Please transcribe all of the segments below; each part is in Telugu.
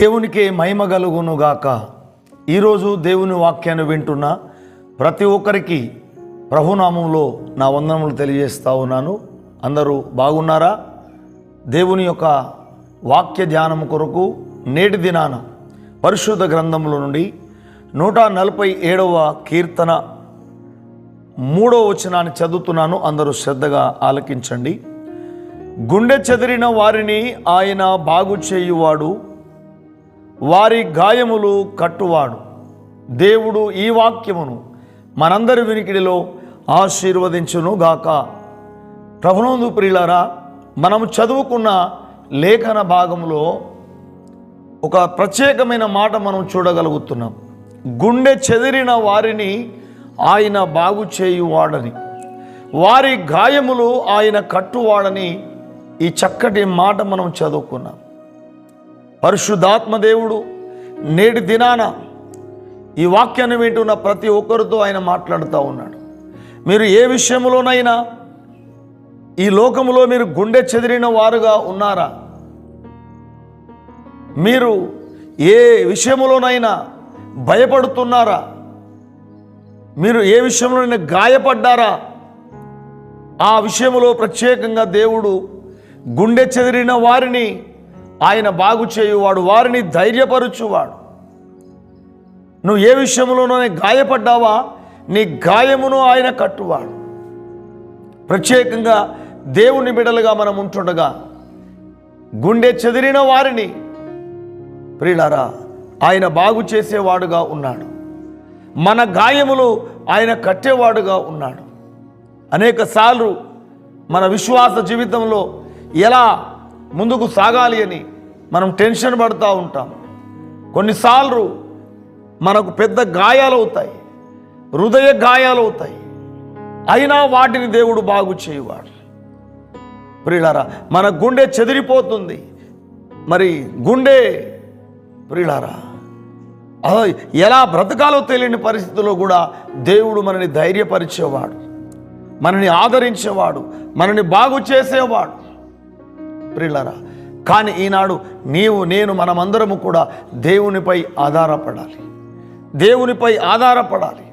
దేవునికే మహిమ కలుగునుగాక. ఈరోజు దేవుని వాక్యాన్ని వింటున్న ప్రతి ఒక్కరికి ప్రభునామంలో నా వందనములు తెలియజేస్తా ఉన్నాను. అందరూ బాగున్నారా? దేవుని యొక్క వాక్య ధ్యానం కొరకు నేటి దినాన పరిశుద్ధ గ్రంథముల నుండి నూట నలభై ఏడవ కీర్తన మూడో వచనాన్ని చదువుతున్నాను. అందరూ శ్రద్ధగా ఆలకించండి. గుండె చెదిరిన వారిని ఆయన బాగు చేయువాడు వారి గాయములు కట్టువాడు. దేవుడు ఈ వాక్యమును మనందరి వినికిడిలో ఆశీర్వదించును గాక. ప్రభునందు ప్రియులారా మనము చదువుకున్న లేఖన భాగంలో ఒక ప్రత్యేకమైన మాట మనం చూడగలుగుతున్నాం. గుండె చెదిరిన వారిని ఆయన బాగు చేయువాడని వారి గాయములు ఆయన కట్టువాడని ఈ చక్కటి మాట మనం చదువుకున్నాం. పరిశుద్ధాత్మ దేవుడు నేటి దినాన ఈ వాక్యాన్ని వింటున్న ప్రతి ఒక్కరితో ఆయన మాట్లాడుతూ ఉన్నాడు. మీరు ఏ విషయంలోనైనా ఈ లోకములో మీరు గుండె చెదిరిన వారుగా ఉన్నారా? మీరు ఏ విషయంలోనైనా భయపడుతున్నారా? మీరు ఏ విషయంలోనైనా గాయపడ్డారా? ఆ విషయంలో ప్రత్యేకంగా దేవుడు గుండె చెదిరిన వారిని ఆయన బాగు చేయువాడు వారిని ధైర్యపరుచువాడు. నువ్వు ఏ విషయంలోనే గాయపడ్డావా? నీ గాయమును ఆయన కట్టువాడు. ప్రత్యేకంగా దేవుని బిడలుగా మనం ఉంటుండగా గుండె చెదిరిన వారిని ప్రియులారా ఆయన బాగు చేసేవాడుగా ఉన్నాడు. మన గాయములు ఆయన కట్టేవాడుగా ఉన్నాడు. అనేక సార్లు మన విశ్వాస జీవితంలో ఎలా ముందుకు సాగాలి అని మనం టెన్షన్ పడుతూ ఉంటాం. కొన్నిసార్లు మనకు పెద్ద గాయాలు అవుతాయి హృదయ గాయాలు అవుతాయి అయినా వాటిని దేవుడు బాగు చేయువాడు. ప్రియులారా మన గుండె చెదిరిపోతుంది. మరి గుండె ప్రియులారా ఎలా బ్రతకాలో తెలియని పరిస్థితుల్లో కూడా దేవుడు మనని ధైర్యపరిచేవాడు. మనని ఆదరించేవాడు. మనని బాగు చేసేవాడు. ప్రిల్లరా కానీ ఈనాడు నీవు నేను మనమందరము కూడా దేవునిపై ఆధారపడాలి. దేవునిపై ఆధారపడాలి.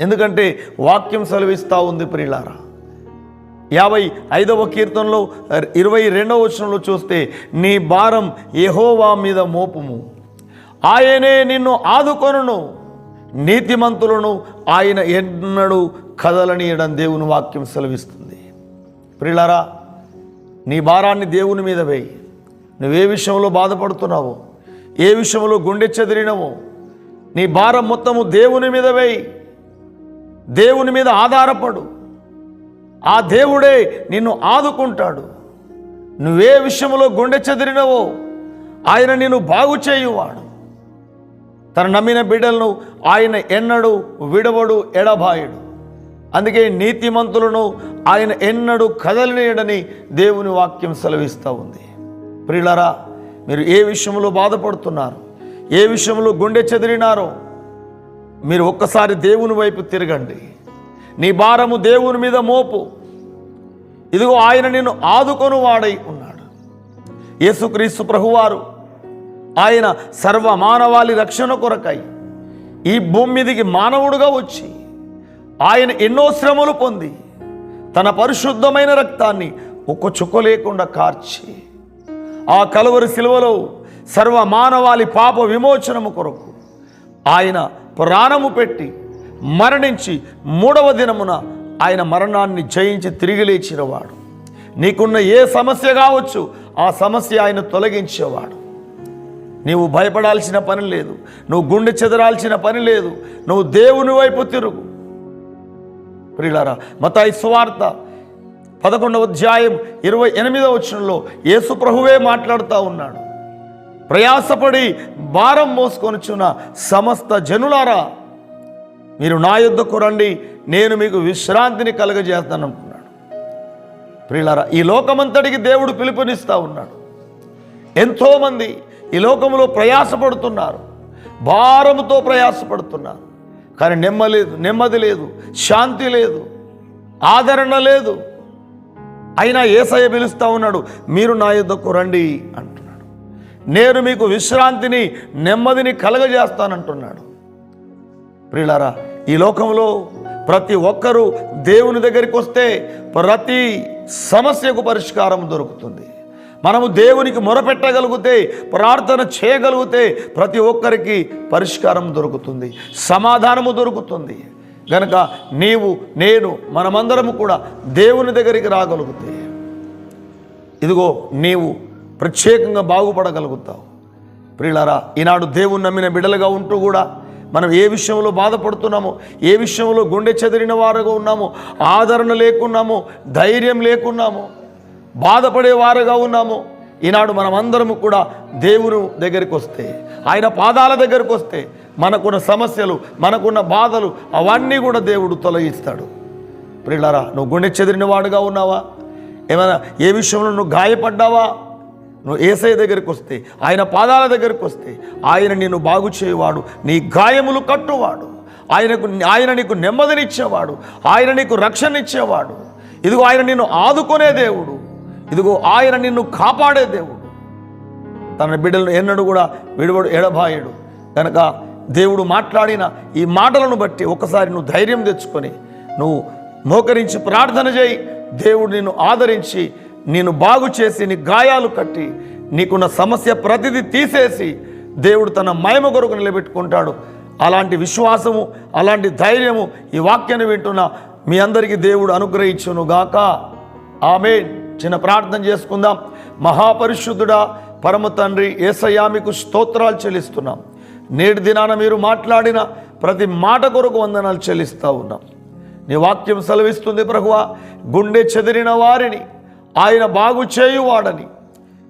ఎందుకంటే వాక్యం సెలవిస్తూ ఉంది ప్రియులారా యాభై ఐదవ కీర్తనలో ఇరవై రెండవ వచనంలో చూస్తే నీ భారం ఎహోవా మీద మోపుము. ఆయనే నిన్ను ఆదుకొనును. నీతిమంతులను ఆయన ఎన్నడూ కదలనీయడం దేవుని వాక్యం సెలవిస్తుంది. ప్రియులారా నీ భారాన్ని దేవుని మీద వేయి. నువ్వే విషయంలో బాధపడుతున్నావో. ఏ విషయంలో గుండె చెదిరినవో. నీ భారం మొత్తము దేవుని మీద వేయి. దేవుని మీద ఆధారపడు. ఆ దేవుడే నిన్ను ఆదుకుంటాడు. నువ్వే విషయంలో గుండె చెదిరినవో. ఆయన నిన్ను బాగు చేయువాడు. తన నమ్మిన బిడ్డలను ఆయన ఎన్నడు విడవడు ఎడబాయుడు. అందుకే నీతిమంతులను ఆయన ఎన్నడూ కదలనీయడని దేవుని వాక్యం సెలవిస్తూ ఉంది. ప్రియులరా మీరు ఏ విషయంలో బాధపడుతున్నారు? ఏ విషయంలో గుండె చెదిరినారో? మీరు ఒక్కసారి దేవుని వైపు తిరగండి. నీ భారము దేవుని మీద మోపు. ఇదిగో ఆయన నిన్ను ఆదుకొను వాడై ఉన్నాడు. యేసుక్రీస్తు ప్రభువారు ఆయన సర్వ మానవాళి రక్షణ కొరకై ఈ భూమి మీదకి మానవుడుగా వచ్చి ఆయన ఎన్నో శ్రమలు పొంది తన పరిశుద్ధమైన రక్తాన్ని ఒక్క చుక్క లేకుండా కార్చి ఆ కలువరి శిలువలో సర్వ మానవాళి పాప విమోచనము కొరకు ఆయన ప్రాణము పెట్టి మరణించి మూడవ దినమున ఆయన మరణాన్ని జయించి తిరిగి లేచినవాడు. నీకున్న ఏ సమస్య కావచ్చు ఆ సమస్య ఆయన తొలగించేవాడు. నీవు భయపడాల్సిన పని లేదు నువ్వు గుండె చెదరాల్సిన పని లేదు నువ్వు దేవుని వైపు తిరుగు. ప్రియులారా మతాయి సువార్త పదకొండవ అధ్యాయం ఇరవై ఎనిమిదవ వచనంలో యేసు ప్రభువే మాట్లాడుతూ ఉన్నాడు. ప్రయాసపడి భారం మోసుకొనుచున్న సమస్త జనులారా మీరు నా యుద్ధకు రండి నేను మీకు విశ్రాంతిని కలగజేస్తాను అంటున్నాడు ప్రియులారా ఈ లోకమంతటికి దేవుడు పిలుపునిస్తూ ఉన్నాడు. ఎంతోమంది ఈ లోకంలో ప్రయాసపడుతున్నారు భారముతో ప్రయాసపడుతున్నారు. కానీ నెమ్మలేదు నెమ్మది లేదు శాంతి లేదు ఆదరణ లేదు. అయినా ఏసయ్య పిలుస్తూ ఉన్నాడు మీరు నా యుద్ధకు రండి అంటున్నాడు. నేను మీకు విశ్రాంతిని నెమ్మదిని కలగజేస్తానంటున్నాడు. ప్రియులారా ఈ లోకంలో ప్రతి ఒక్కరూ దేవుని దగ్గరికి వస్తే ప్రతి సమస్యకు పరిష్కారం దొరుకుతుంది. మనము దేవునికి మొరపెట్టగలిగితే ప్రార్థన చేయగలిగితే ప్రతి ఒక్కరికి పరిష్కారం దొరుకుతుంది సమాధానము దొరుకుతుంది. కనుక నీవు నేను మనమందరము కూడా దేవుని దగ్గరికి రాగలిగితే ఇదిగో నీవు ప్రత్యేకంగా బాగుపడగలుగుతావు. ప్రియులారా ఈనాడు దేవుని నమ్మిన బిడలుగా ఉంటూ కూడా మనం ఏ విషయంలో బాధపడుతున్నామో ఏ విషయంలో గుండె చెదిరిన వారుగా ఉన్నామో ఆదరణ లేకున్నామో ధైర్యం లేకున్నామో బాధపడేవారుగా ఉన్నాము. ఈనాడు మనమందరము కూడా దేవుని దగ్గరికి వస్తే ఆయన పాదాల దగ్గరికి వస్తే మనకున్న సమస్యలు మనకున్న బాధలు అవన్నీ కూడా దేవుడు తొలగిస్తాడు. ప్రిల్లరా నువ్వు గుండె చెదిరిన వాడుగా ఉన్నావా? ఏమైనా ఏ విషయంలో నువ్వు గాయపడ్డావా? నువ్వు ఏసఐ దగ్గరికి వస్తే ఆయన పాదాల దగ్గరికి వస్తే ఆయన నిన్ను బాగు చేయవాడు నీ గాయములు కట్టువాడు. ఆయనకు ఆయన నీకు నెమ్మదినిచ్చేవాడు ఆయన నీకు రక్షణ ఇచ్చేవాడు ఇదిగో ఆయన నిన్ను ఆదుకునే దేవుడు. ఇదిగో ఆయన నిన్ను కాపాడే దేవుడు. తన బిడ్డలను ఎన్నడూ కూడా విడవడు ఎడబాయడు కనుక దేవుడు మాట్లాడిన ఈ మాటలను బట్టి ఒకసారి నువ్వు ధైర్యం తెచ్చుకొని నువ్వు మోకరించి ప్రార్థన చేయి. దేవుడు నిన్ను ఆదరించి నేను బాగు చేసి నీ గాయాలు కట్టి నీకున్న సమస్య ప్రతిదీ తీసేసి దేవుడు తన మయమ కొరకు నిలబెట్టుకుంటాడు. అలాంటి విశ్వాసము అలాంటి ధైర్యము ఈ వాక్యాన్ని వింటున్న మీ అందరికీ దేవుడు అనుగ్రహించును గాక ఆమె చిన్న ప్రార్థన చేసుకుందాం. మహాపరిశుద్ధుడా పరమ తండ్రి ఏసయ్యా మీకు స్తోత్రాలు చెల్లిస్తున్నాం. నేటి దినాన మీరు మాట్లాడిన ప్రతి మాట కొరకు వందనాలు చెల్లిస్తూ ఉన్నాం. నీ వాక్యం సెలవిస్తుంది ప్రభువా గుండె చెదిరిన వారిని ఆయన బాగు చేయువాడని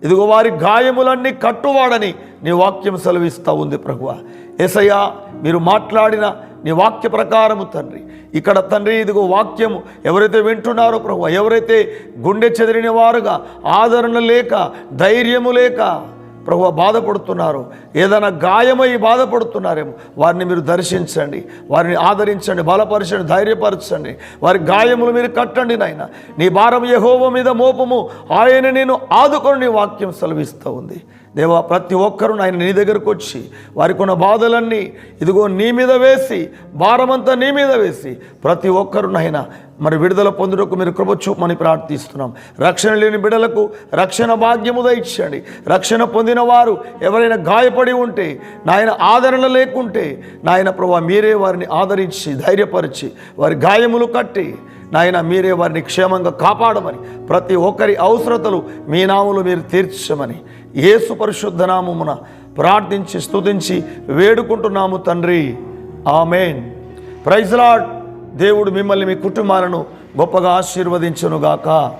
ఇదిగో వారి గాయములన్నీ కట్టువాడని నీ వాక్యం సెలవిస్తూ ఉంది ప్రభువ. ఏసయ్యా మీరు మాట్లాడిన నీ వాక్య ప్రకారము తండ్రి. ఇక్కడ తండ్రి ఇదిగో వాక్యము. ఎవరైతే వింటున్నారో ప్రభు ఎవరైతే గుండె చెదిరిన వారుగా ఆదరణ లేక ధైర్యము లేక ప్రభు బాధపడుతున్నారు ఏదైనా గాయమై బాధపడుతున్నారేమో వారిని మీరు దర్శించండి. వారిని ఆదరించండి బలపరచండి ధైర్యపరచండి. వారి గాయములు మీరు కట్టండి నాయన. నీ భారం యహోవ మీద మోపము. ఆయన నేను ఆదుకొని నీ వాక్యం సెలవిస్తూ ఉంది. దేవా ప్రతి ఒక్కరూ నాయన నీ దగ్గరకు వచ్చి వారికి ఉన్న బాధలన్నీ ఇదిగో నీ మీద వేసి భారమంతా నీ మీద వేసి ప్రతి ఒక్కరు నాయన మరి విడుదల పొందుటకు మీరు కృప చూపమని ప్రార్థిస్తున్నాం. రక్షణ లేని బిడలకు రక్షణ భాగ్యము ఇచ్చండి రక్షణ పొందిన వారు ఎవరైనా గాయపడి ఉంటే నాయన ఆదరణ లేకుంటే నాయన ప్రభా మీరే వారిని ఆదరించి ధైర్యపరిచి వారి గాయములు కట్టి నాయన మీరే వారిని క్షేమంగా కాపాడమని ప్రతి ఒక్కరి అవసరతలు మీ నాములు మీరు తీర్చమని యేసు పరిశుద్ధ నామమున ప్రార్థించి స్తుతించి వేడుకుంటున్నాము తండ్రి. ఆమెన్. ప్రైజ్లాడ్ దేవుడు మిమ్మల్ని మీ కుటుంబాలను గొప్పగా ఆశీర్వదించునుగాక.